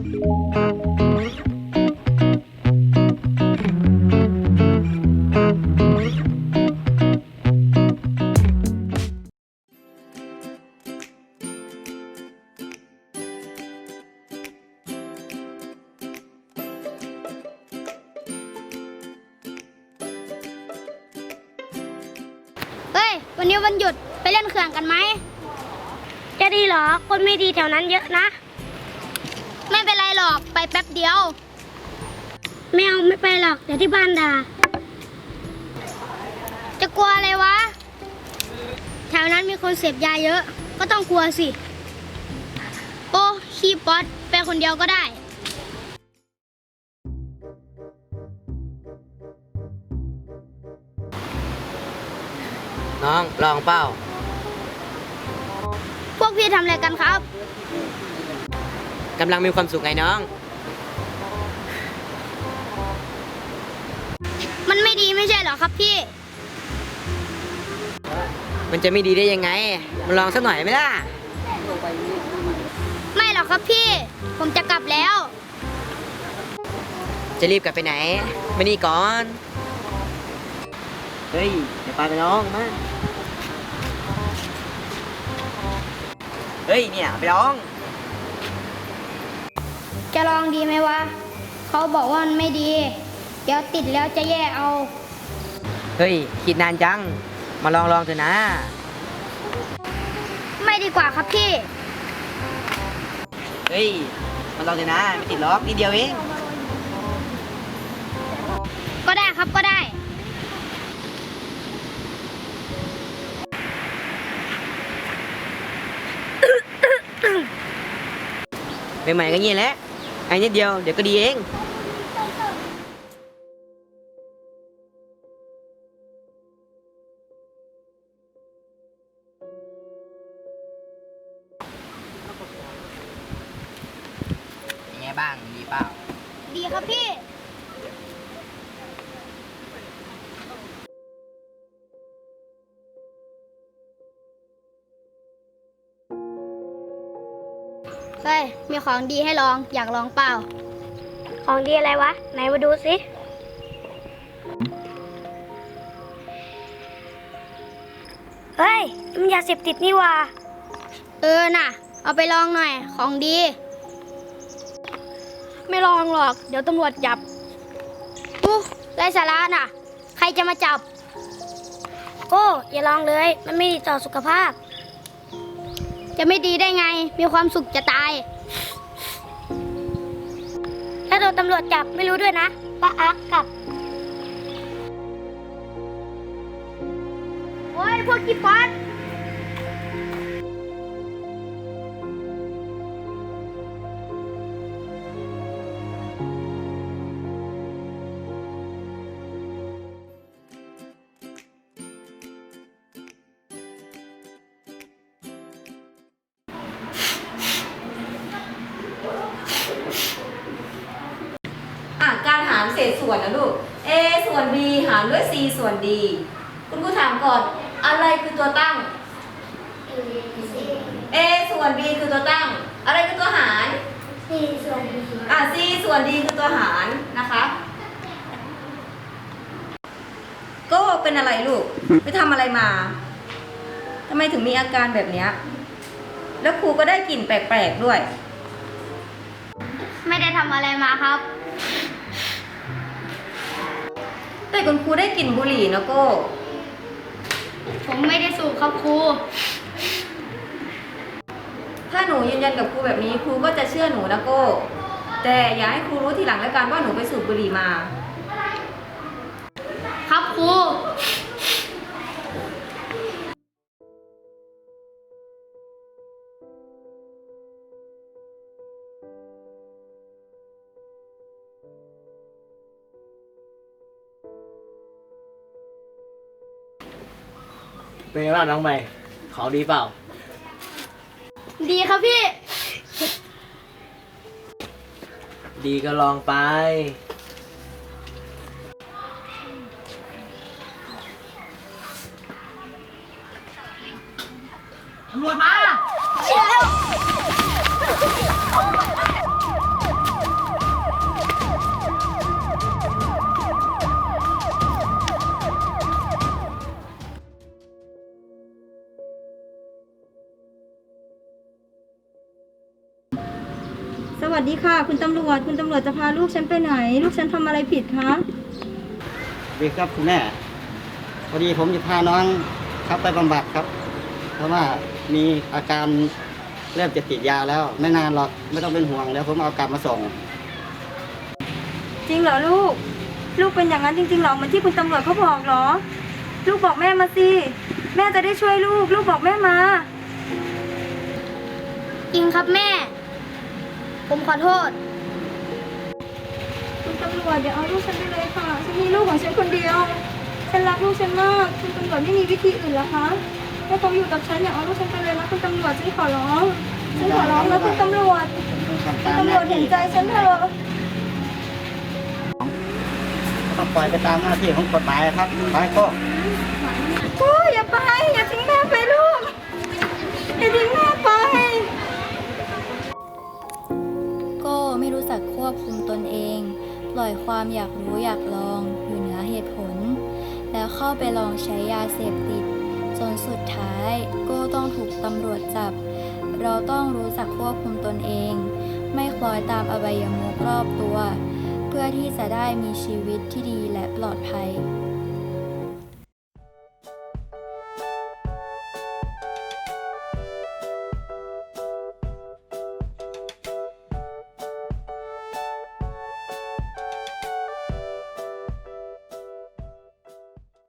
เฮ้ย วันนี้วันหยุดไปเล่นเขื่อนกันไหม จะดีเหรอ คนไม่ดีแถวนั้นเยอะนะ ไม่เป็นไรหรอกไปแป๊บเดียว ไม่เอาไม่ไปหรอกเดี๋ยวที่บ้านด่า จะกลัวอะไรวะ แถวนั้นมีคนเสพยาเยอะ ก็ต้องกลัวสิ โอ้ขี้ป๊อตไปคนเดียวก็ได้น้องลองเป้า พวกพี่ทำอะไรกันครับ กำลังมีความสุขไงน้อง มันไม่ดีไม่ใช่เหรอครับพี่ มันจะไม่ดีได้ยังไง มาลองสักหน่อยไหมล่ะ ไม่หรอกครับพี่ ผมจะกลับแล้ว จะรีบกลับไปไหน มานี่ก่อน เฮ้ยเดี๋ยวไปไปน้องมาเฮ้ยเนี่ยไปน้อง จะลองดีไหมวะ เขาบอกว่ามันไม่ดี เดี๋ยวติดแล้วจะแย่เอา เฮ้ย คิดนานจัง มาลองลองเถอะนะ ไม่ดีกว่าครับพี่ เฮ้ย มาลองเถอะนะ ไม่ติดล็อกนิดเดียวเอง ก็ได้ครับก็ได้ ใหม่ๆก็เงี้ยแหละ ไอ้นิดเดียวเดี๋ยวก็ดีเองเป็นไงบ้างดีเปล่า ดีครับพี่ เฮ้ย มีของดีให้ลอง อยากลองเปล่า ของดีอะไรวะ ไหนมาดูสิ เฮ้ย มันยาเสพติดนี่หว่า เออน่ะ เอาไปลองหน่อย ของดี ไม่ลองหรอก เดี๋ยวตำรวจจับอู้ไรสาระน่ะ ใครจะมาจับ โก้อย่าลองเลย มันไม่ดีต่อสุขภาพ จะไม่ดีได้ไง มีความสุขจะตาย ถ้าโดนตำรวจจับไม่รู้ด้วยนะป้าอักกับโอ้ยพวกกีป๊อต ส่วนนะลูก a ส่วน b หารด้วย c ส่วน d คุณครูถามก่อน อะไรคือตัวตั้ง a ส่วน b คือตัวตั้ง อะไรคือตัวหารอะ c ส่วน d คือตัวหารนะคะก็เป็นอะไรลูก ไปทำอะไรมาทำไมถึงมีอาการแบบเนี้ยแล้วครูก็ได้กลิ่นแปลกๆด้วย ไม่ได้ทำอะไรมาครับ แต่คุณครูได้กลิ่นบุหรี่นะโก้ ผมไม่ได้สูบครับครู ถ้าหนูยืนยันกับครูแบบนี้ครูก็จะเชื่อหนูนะโก้ แต่อย่าให้ครูรู้ทีหลังแล้วกันว่าหนูไปสูบบุหรี่มา ครับครู เป็นไงบ้างน้องใหม่ ของดีเปล่า ดีครับพี่ ดีก็ลองไป ตำรวจมา วัสดีค่ะ คุณตำรวจ คุณตำรวจจะพาลูกฉันไปไหน ลูกฉันทำอะไรผิดคะดีครับคุณแม่พอดีผมจะพาน้องครับไปบำบัดครับ เพราะว่ามีอาการเริ่มจะติดยาแล้ว ไม่นานหรอกไม่ต้องเป็นห่วงแล้วผมเอากลับมาส่ง จริงเหรอลูก ลูกเป็นอย่างนั้นจริงๆเหรอเหมือนที่คุณตำรวจเขาบอกเหรอ ลูกบอกแม่มาสิแม่จะได้ช่วยลูก ลูกบอกแม่มา จริงครับแม่ ผมขอโทษ คุณตำรวจอย่าเอาลูกฉันไปเลยค่ะ ฉันมีลูกของฉันคนเดียว ฉันรักลูกฉันมากคุณตำรวจไม่มีวิธีอื่นเหรอคะให้เขาอยู่กับฉันอย่าเอาลูกฉันไปเลยนะคุณตำรวจฉันขอร้องฉันขอร้องนะคุณตำรวจทำคุณตามตำหรน้าวจเห็ที่นใจฉันเถอะต้องปล่อยไปตามหน้าที่ของกฎหมายครับไปก็โอ้ยอย่าไปอย่าทิ้งแม่ไปลูกอย่าทิ้งแม่ จักควบคุมตนเอง ปล่อยความอยากรู้อยากลองอยู่เหนือเหตุผล แล้วเข้าไปลองใช้ยาเสพติด จนสุดท้ายก็ต้องถูกตำรวจจับ เราต้องรู้จักควบคุมตนเอง ไม่คล้อยตามอบายมุขรอบตัว เพื่อที่จะได้มีชีวิตที่ดีและปลอดภัย